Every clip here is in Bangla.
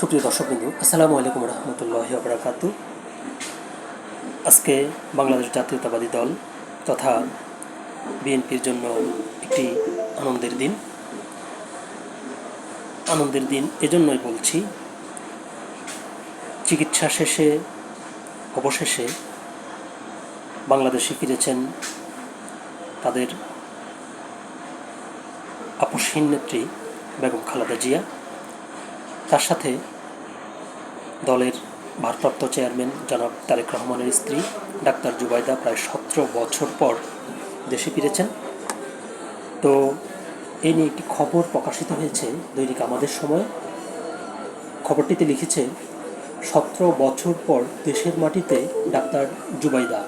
সুপ্রিয় দর্শকবৃন্দু, আসসালামু আলাইকুম রহমতুল্লাহ বরাকাতু। আজকে বাংলাদেশ জাতীয়তাবাদী দল তথা বিএনপির জন্য একটি আনন্দের দিন। আনন্দের দিন এজন্যই বলছি, চিকিৎসা শেষে, অবশেষে বাংলাদেশে ফিরেছেন তাদের আপসহীন নেত্রী বেগম খালেদা জিয়া। তার সাথে দলের ভারপ্রাপ্ত চেয়ারম্যান জনাব তারেক রহমানের স্ত্রী ডাক্তার জুবাইদা প্রায় সতেরো বছর পর দেশে ফিরেছেন। তো এই নিয়ে একটি খবর প্রকাশিত হয়েছে দৈনিক আমাদের সময়। খবরটিতে লিখেছে, সতেরো বছর পর দেশের মাটিতে ডাক্তার জুবাইদা।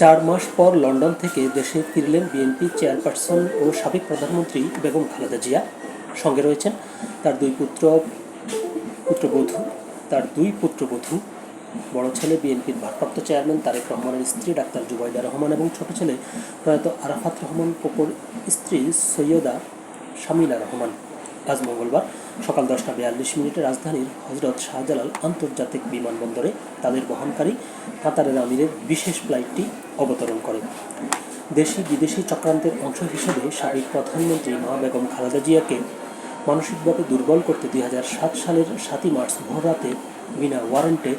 চার মাস পর লন্ডন থেকে দেশে ফিরলেন বিএনপি চেয়ারপারসন ও সাবেক প্রধানমন্ত্রী বেগম খালেদা জিয়া। সঙ্গে রয়েছেন তার দুই পুত্র পুত্রবধূ তার দুই পুত্রবধূ বড় ছেলে বিএনপির ভারপ্রাপ্ত চেয়ারম্যান তারেক রহমানের স্ত্রী ডাক্তার জুবাইদা রহমান এবং ছোট ছেলে প্রয়াত আরাফাত রহমান কোকর স্ত্রী সৈয়দা শামিলা রহমান। আজ মঙ্গলবার সকাল দশটা বিয়াল্লিশ মিনিটে রাজধানীর হজরত শাহজালাল আন্তর্জাতিক বিমানবন্দরে তাদের বহনকারী কাতারের আমিরের বিশেষ ফ্লাইটটি অবতরণ করে। দেশি বিদেশি চক্রান্তের অংশ হিসেবে সাবেক প্রধানমন্ত্রী মা বেগম খালেদা জিয়াকে মানসিকভাবে দুর্বল করতে দুই সালের সাতই মার্চ ভোররাতে বিনা ওয়ারেন্টে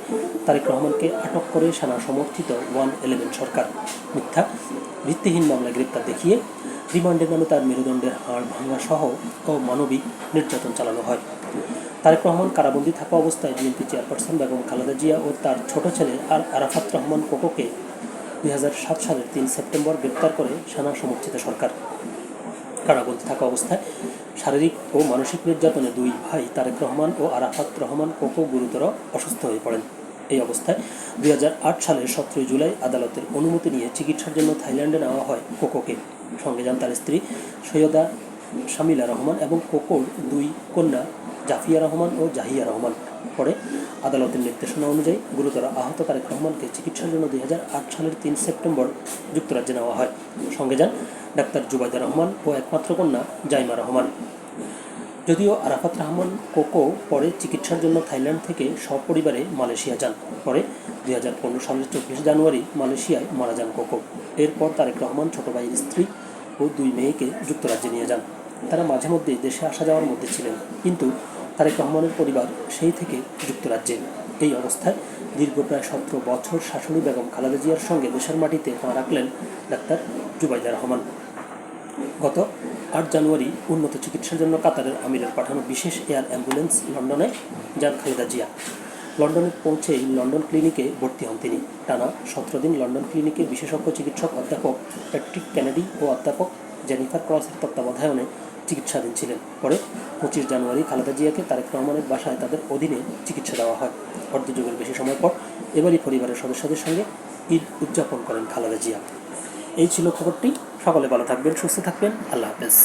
তারেক রহমানকে আটক করে সেনা সমর্থিত ওয়ান ইলেভেন সরকার। মিথ্যা, ভিত্তিহীন মামলায় গ্রেপ্তার দেখিয়ে রিমান্ডের নামে তার মেরুদণ্ডের হাড় ভাঙা সহ অমানবিক নির্যাতন চালানো হয়। তারেক রহমান কারাবন্দি থাকা অবস্থায় বিএনপি চেয়ারপারসন বেগম খালেদা জিয়া ও তার ছোট ছেলে আর আরাফাত রহমান কোকোকে দুই সালের তিন সেপ্টেম্বর গ্রেপ্তার করে সেনা সমর্থিত সরকার। কারাবন্দী থাকা অবস্থায় শারীরিক ও মানসিক নির্যাতনে দুই ভাই তারেক রহমান ও আরাফাত রহমান কোকো গুরুতর অসুস্থ হয়ে পড়েন। এই অবস্থায় দুই হাজার আট সালের সতেরোই জুলাই আদালতের অনুমতি নিয়ে চিকিৎসার জন্য থাইল্যান্ডে নেওয়া হয় কোকোকে। সঙ্গে যান তার স্ত্রী সৈয়দা শামিলা রহমান এবং কোকোর দুই কন্যা জাফিয়া রহমান ও জাহিয়া রহমান। পরে আদালতের নির্দেশনা অনুযায়ী গুরুতর আহত তারেক রহমানকে চিকিৎসার জন্য দুই হাজার আট সালের তিন সেপ্টেম্বর যুক্তরাজ্যে নেওয়া হয়। সঙ্গে যান ডাক্তার জুবাইদা রহমান ও একমাত্র কন্যা জাইমা রহমান। যদিও আরাফাত রহমান, কোকো পরে চিকিৎসার জন্য থাইল্যান্ড থেকে সপরিবারে মালয়েশিয়া যান। পরে দুই হাজার পনেরো সালের চব্বিশ জানুয়ারি মালয়েশিয়ায় মারা যান কোকো। এরপর তারেক রহমান ছোট ভাইয়ের স্ত্রী ও দুই মেয়েকে যুক্তরাজ্যে নিয়ে যান। তারা মাঝে মধ্যে দেশে আসা যাওয়ার মধ্যে ছিলেন। কিন্তু তারেক রহমানের পরিবার সেই থেকে যুক্তরাজ্যে। এই অবস্থায় দীর্ঘ প্রায় সতেরো বছর শাশুড়ি বেগম খালেদা জিয়ার সঙ্গে দেশের মাটিতে পা রাখলেন ডাক্তার জুবাইদা রহমান। গত আট জানুয়ারি উন্নত চিকিৎসার জন্য কাতারের আমিরের পাঠানো বিশেষ এয়ার অ্যাম্বুলেন্স লন্ডনে যান খালেদা জিয়া। লন্ডনে পৌঁছেই লন্ডন ক্লিনিকে ভর্তি হন তিনি। টানা সতেরো দিন লন্ডন ক্লিনিকে বিশেষজ্ঞ চিকিৎসক অধ্যাপক প্যাট্রিক কেনেডি ও অধ্যাপক জেনিফার ক্রসের তত্ত্বাবধায়নে চিকিৎসাধীন ছিলেন। পরে পঁচিশ জানুয়ারি খালেদা জিয়াকে তারেক রহমানের বাসায় তাদের অধীনে চিকিৎসা দেওয়া হয়। অর্ধযুগের বেশি সময় পর এবারই পরিবারের সদস্যদের সঙ্গে ঈদ উদযাপন করেন খালেদা জিয়া। এই ছিল খবরটি। সকলে ভালো থাকবেন, সুস্থ থাকবেন। আল্লাহ হাফেজ।